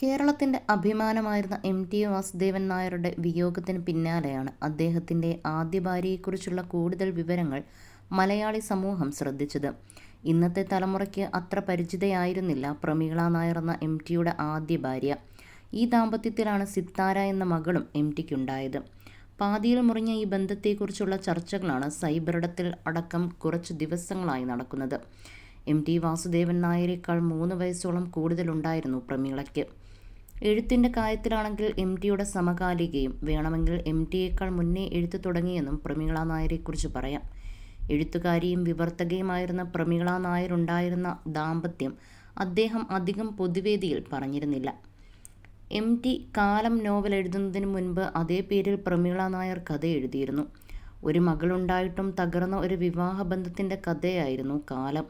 കേരളത്തിന്റെ അഭിമാനമായിരുന്ന M T Vasudevan നായരുടെ വിയോഗത്തിന് പിന്നാലെയാണ് അദ്ദേഹത്തിന്റെ ആദ്യ ഭാര്യയെക്കുറിച്ചുള്ള കൂടുതൽ വിവരങ്ങൾ മലയാളി സമൂഹം ശ്രദ്ധിച്ചത്. ഇന്നത്തെ തലമുറയ്ക്ക് അത്ര പരിചിതയായിരുന്നില്ല പ്രമീള നായർ എന്ന എം ടിയുടെ ആദ്യ ഭാര്യ. ഈ ദാമ്പത്യത്തിലാണ് സിത്താര എന്ന മകളും എം ടിക്കുണ്ടായത്. പാതിയിൽ മുറിഞ്ഞ ഈ ബന്ധത്തെക്കുറിച്ചുള്ള ചർച്ചകളാണ് സൈബറിടത്തിൽ അടക്കം കുറച്ച് ദിവസങ്ങളായി നടക്കുന്നത്. എം ടി വാസുദേവൻ നായരേക്കാൾ മൂന്ന് വയസ്സോളം കൂടുതലുണ്ടായിരുന്നു പ്രമീളയ്ക്ക്. എഴുത്തിന്റെ കാര്യത്തിലാണെങ്കിൽ എം ടിയുടെ സമകാലികയും. വേണമെങ്കിൽ എം ടിയേക്കാൾ മുന്നേ എഴുത്ത് തുടങ്ങിയെന്നും പ്രമീള നായരെക്കുറിച്ച് പറയാം. എഴുത്തുകാരിയും വിവർത്തകയുമായിരുന്ന പ്രമീള നായരുണ്ടായിരുന്ന ദാമ്പത്യം അദ്ദേഹം അധികം പൊതുവേദിയിൽ പറഞ്ഞിരുന്നില്ല. എം ടി കാലം നോവൽ എഴുതുന്നതിന് മുൻപ് അതേ പേരിൽ പ്രമീള നായർ കഥ എഴുതിയിരുന്നു ഒരു മകളുണ്ടായിട്ടും തകർന്ന ഒരു വിവാഹബന്ധത്തിന്റെ കഥയായിരുന്നു കാലം.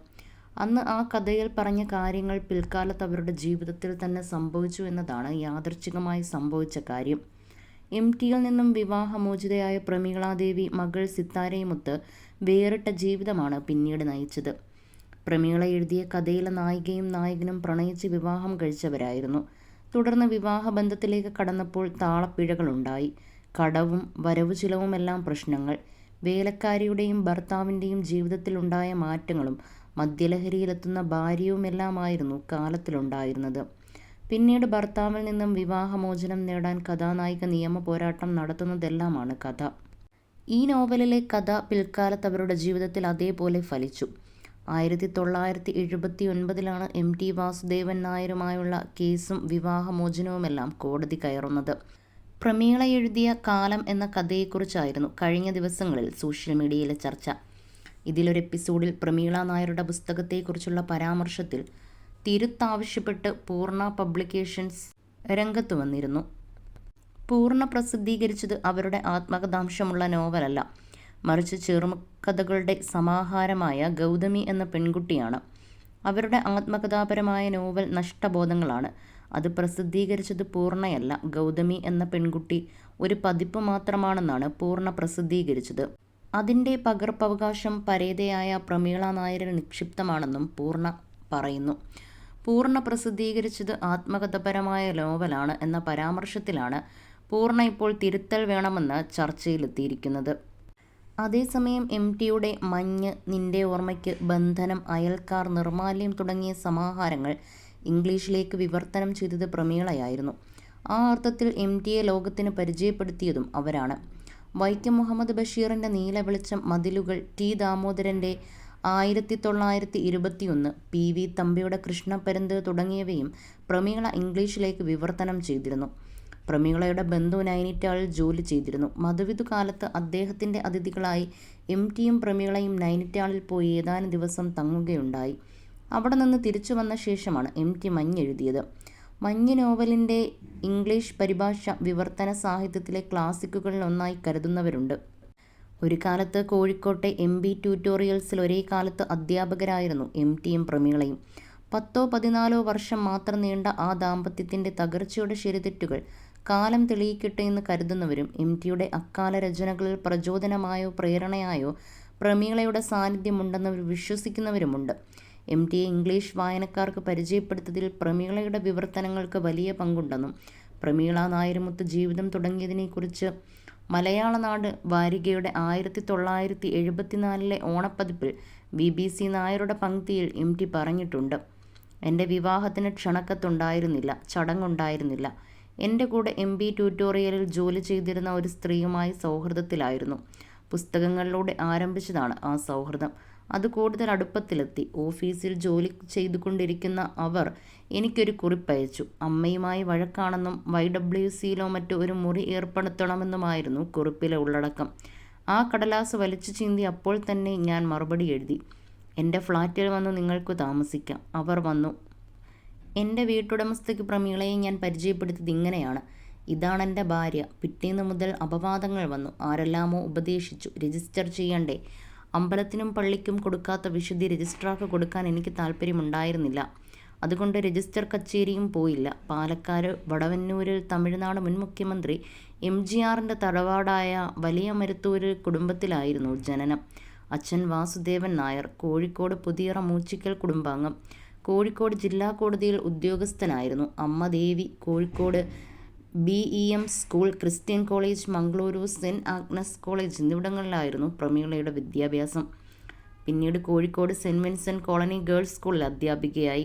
അന്ന് ആ കഥയിൽ പറഞ്ഞ കാര്യങ്ങൾ പിൽക്കാലത്ത് അവരുടെ ജീവിതത്തിൽ തന്നെ സംഭവിച്ചു എന്നതാണ് യാദർച്ഛികമായി സംഭവിച്ച കാര്യം. എം ടിയിൽ നിന്നും വിവാഹമോചിതയായ പ്രമീളാദേവി മകൾ സിത്താരയുമൊത്ത് വേറിട്ട ജീവിതമാണ് പിന്നീട് നയിച്ചത്. പ്രമീള എഴുതിയ കഥയിലെ നായികയും നായകനും പ്രണയിച്ച് വിവാഹം കഴിച്ചവരായിരുന്നു. തുടർന്ന് വിവാഹബന്ധത്തിലേക്ക് കടന്നപ്പോൾ താളപ്പിഴകളുണ്ടായി. കടവും വരവുചിലവുമെല്ലാം പ്രശ്നങ്ങൾ. വേലക്കാരിയുടെയും ഭർത്താവിന്റെയും ജീവിതത്തിലുണ്ടായ മാറ്റങ്ങളും മദ്യലഹരിയിലെത്തുന്ന ഭാര്യയുമെല്ലാമായിരുന്നു കാലത്തിലുണ്ടായിരുന്നത്. പിന്നീട് ഭർത്താവിൽ നിന്നും വിവാഹമോചനം നേടാൻ കഥാനായിക നിയമ പോരാട്ടം നടത്തുന്നതെല്ലാമാണ് കഥ. ഈ നോവലിലെ കഥ പിൽക്കാലത്ത് അവരുടെ ജീവിതത്തിൽ അതേപോലെ ഫലിച്ചു. ആയിരത്തി തൊള്ളായിരത്തി എഴുപത്തി ഒൻപതിലാണ് എം ടി വാസുദേവൻ നായരുമായുള്ള കേസും വിവാഹമോചനവുമെല്ലാം കോടതി കയറുന്നത്. പ്രമീള എഴുതിയ കാലം എന്ന കഥയെക്കുറിച്ചായിരുന്നു കഴിഞ്ഞ ദിവസങ്ങളിൽ സോഷ്യൽ മീഡിയയിലെ ചർച്ച. ഇതിലൊരു എപ്പിസോഡിൽ പ്രമീള നായരുടെ പുസ്തകത്തെക്കുറിച്ചുള്ള പരാമർശത്തിൽ തിരുത്താവശ്യപ്പെട്ട് പൂർണ പബ്ലിക്കേഷൻസ് രംഗത്ത് വന്നിരുന്നു. പൂർണ പ്രസിദ്ധീകരിച്ചത് അവരുടെ ആത്മകഥാംശമുള്ള നോവലല്ല. മറിച്ച് ചെറുകഥകളുടെ സമാഹാരമായ ഗൗതമി എന്ന പെൺകുട്ടിയാണ്. അവരുടെ ആത്മകഥാപരമായ നോവൽ നഷ്ടബോധങ്ങളാണ്. അത് പ്രസിദ്ധീകരിച്ചത് പൂർണയല്ല. ഗൗതമി എന്ന പെൺകുട്ടി ഒരു പതിപ്പ് മാത്രമാണെന്നാണ് പൂർണ പ്രസിദ്ധീകരിച്ചത്. അതിന്റെ പകർപ്പവകാശം പരേതയായ പ്രമീള നായരിൽ നിക്ഷിപ്തമാണെന്നും പൂർണ പറയുന്നു. പൂർണ പ്രസിദ്ധീകരിച്ചത് ആത്മകഥപരമായ നോവലാണ് എന്ന പരാമർശത്തിലാണ് പൂർണ ഇപ്പോൾ തിരുത്തൽ വേണമെന്ന് ചർച്ചയിലെത്തിയിരിക്കുന്നത്. അതേസമയം എം ടിയുടെ മഞ്ഞ്, നിന്റെ ഓർമ്മയ്ക്ക്, ബന്ധനം, അയൽക്കാർ, നിർമാല്യം തുടങ്ങിയ സമാഹാരങ്ങൾ ഇംഗ്ലീഷിലേക്ക് വിവർത്തനം ചെയ്തത് പ്രമീളയായിരുന്നു. ആ അർത്ഥത്തിൽ എം ടിയെ ലോകത്തിന് പരിചയപ്പെടുത്തിയതും അവരാണ്. വൈക്കം മുഹമ്മദ് ബഷീറിന്റെ നീലവെളിച്ചം, മതിലുകൾ, ടി ദാമോദരന്റെ ആയിരത്തിത്തൊള്ളായിരത്തി ഇരുപത്തിയൊന്ന്, പി വി തമ്പിയുടെ കൃഷ്ണപ്പരുന്ത് തുടങ്ങിയവയും പ്രമീള ഇംഗ്ലീഷിലേക്ക് വിവർത്തനം ചെയ്തിരുന്നു. പ്രമീളയുടെ ബന്ധു നൈനിറ്റാളിൽ ജോലി ചെയ്തിരുന്നു. മധുവിധു കാലത്ത് അദ്ദേഹത്തിന്റെ അതിഥികളായി എം ടിയും പ്രമീളയും നൈനിറ്റാളിൽ പോയി ഏതാനും ദിവസം തങ്ങുകയുണ്ടായി. അവിടെ നിന്ന് തിരിച്ചു വന്ന ശേഷമാണ് എം ടി മഞ്ഞ് എഴുതിയത്. മഞ്ഞ് നോവലിന്റെ ഇംഗ്ലീഷ് പരിഭാഷ വിവർത്തന സാഹിത്യത്തിലെ ക്ലാസിക്കുകളിൽ ഒന്നായി കരുതുന്നവരുണ്ട്. ഒരു കാലത്ത് കോഴിക്കോട്ടെ എം ബി ട്യൂട്ടോറിയൽസിൽ ഒരേ കാലത്ത് അധ്യാപകരായിരുന്നു എം ടിയും പ്രമീളയും. പത്തോ പതിനാലോ വർഷം മാത്രം നീണ്ട ആ ദാമ്പത്യത്തിന്റെ തകർച്ചയുടെ ശരിതെറ്റുകൾ കാലം തെളിയിക്കട്ടെ എന്ന് കരുതുന്നവരും എം ടിയുടെ അക്കാല രചനകളിൽ പ്രചോദനമായോ പ്രേരണയായോ പ്രമീളയുടെ സാന്നിധ്യമുണ്ടെന്നവർ വിശ്വസിക്കുന്നവരുമുണ്ട്. എം ടിയെ ഇംഗ്ലീഷ് വായനക്കാർക്ക് പരിചയപ്പെടുത്തതിൽ പ്രമീളയുടെ വിവർത്തനങ്ങൾക്ക് വലിയ പങ്കുണ്ടെന്നും പ്രമീള നായരുമൊത്ത് ജീവിതം തുടങ്ങിയതിനെക്കുറിച്ച് മലയാളനാട് വാരികയുടെ ആയിരത്തി തൊള്ളായിരത്തി എഴുപത്തിനാലിലെ ഓണപ്പതിപ്പിൽ ബി ബി സി നായരുടെ പങ്ക്തിയിൽ എം ടി പറഞ്ഞിട്ടുണ്ട്. എന്റെ വിവാഹത്തിന് ക്ഷണക്കത്തുണ്ടായിരുന്നില്ല. ചടങ്ങുണ്ടായിരുന്നില്ല. എന്റെ കൂടെ എം ബി ട്യൂട്ടോറിയലിൽ ജോലി ചെയ്തിരുന്ന ഒരു സ്ത്രീയുമായി സൗഹൃദത്തിലായിരുന്നു. പുസ്തകങ്ങളിലൂടെ ആരംഭിച്ചതാണ് ആ സൗഹൃദം. അത് കൂടുതൽ അടുപ്പത്തിലെത്തി. ഓഫീസിൽ ജോലി ചെയ്തുകൊണ്ടിരിക്കുന്ന അവർ എനിക്കൊരു കുറിപ്പയച്ചു. അമ്മയുമായി വഴക്കാണെന്നും വൈ ഡബ്ല്യു സിയിലോ മറ്റോ ഒരു മുറി ഏർപ്പെടുത്തണമെന്നുമായിരുന്നു കുറിപ്പിലെ ഉള്ളടക്കം. ആ കടലാസ് വലിച്ചു ചീന്തി അപ്പോൾ തന്നെ ഞാൻ മറുപടി എഴുതി. എന്റെ ഫ്ളാറ്റിൽ വന്ന് നിങ്ങൾക്ക് താമസിക്കാം. അവർ വന്നു. എന്റെ വീട്ടുടമസ്ഥയ്ക്ക് പ്രമീളയെ ഞാൻ പരിചയപ്പെടുത്തിയത് ഇങ്ങനെയാണ്. എന്റെ ഭാര്യ. പിറ്റേന്ന് മുതൽ അപവാദങ്ങൾ വന്നു. ആരെല്ലാമോ ഉപദേശിച്ചു. രജിസ്റ്റർ ചെയ്യണ്ടേ. അമ്പലത്തിനും പള്ളിക്കും കൊടുക്കാത്ത വിശുദ്ധി രജിസ്ട്രാർക്ക് കൊടുക്കാൻ എനിക്ക് താല്പര്യമുണ്ടായിരുന്നില്ല അതുകൊണ്ട് രജിസ്റ്റർ കച്ചേരിയും പോയില്ല. പാലക്കാട് വടവന്നൂരിൽ തമിഴ്നാട് മുൻ മുഖ്യമന്ത്രി എം ജി ആറിന്റെ തറവാടായ വലിയമരുത്തൂരിൽ കുടുംബത്തിലായിരുന്നു ജനനം. അച്ഛൻ വാസുദേവൻ നായർ. കോഴിക്കോട് പുതിയറ മൂച്ചിക്കൽ കുടുംബാംഗം. കോഴിക്കോട് ജില്ലാ കോടതിയിൽ ഉദ്യോഗസ്ഥനായിരുന്നു. അമ്മ Devi Kozhikode B. E. M. School, Christian college, Mangaluru saint Agnes college എന്നിവിടങ്ങളിലായിരുന്നു പ്രമീളയുടെ വിദ്യാഭ്യാസം. പിന്നീട് Kozhikode saint Vincent colony girls സ്കൂളിൽ അധ്യാപികയായി.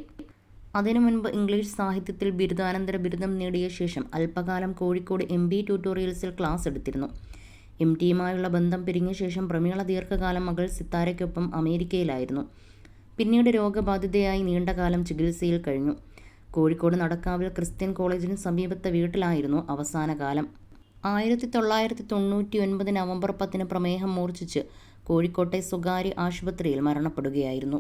അതിനു മുൻപ് ഇംഗ്ലീഷ് സാഹിത്യത്തിൽ ബിരുദാനന്തര ബിരുദം നേടിയ ശേഷം അല്പകാലം കോഴിക്കോട് എം. ബി. ട്യൂട്ടോറിയൽസിൽ ക്ലാസ് എടുത്തിരുന്നു. എം. ടിയുമായുള്ള ബന്ധം പിരിഞ്ഞ ശേഷം പ്രമീള ദീർഘകാലം മകൾ സിത്താരയ്ക്കൊപ്പം അമേരിക്കയിലായിരുന്നു. പിന്നീട് രോഗബാധിതയായി നീണ്ടകാലം ചികിത്സയിൽ കഴിഞ്ഞു. കോഴിക്കോട് നടക്കാവിൽ ക്രിസ്ത്യൻ കോളേജിന് സമീപത്തെ വീട്ടിലായിരുന്നു അവസാന കാലം ആയിരത്തി തൊള്ളായിരത്തി തൊണ്ണൂറ്റി ഒൻപത് നവംബർ പത്തിന് പ്രമേഹം മൂർച്ഛിച്ച് കോഴിക്കോട്ടെ സ്വകാര്യ ആശുപത്രിയിൽ മരണപ്പെടുകയായിരുന്നു.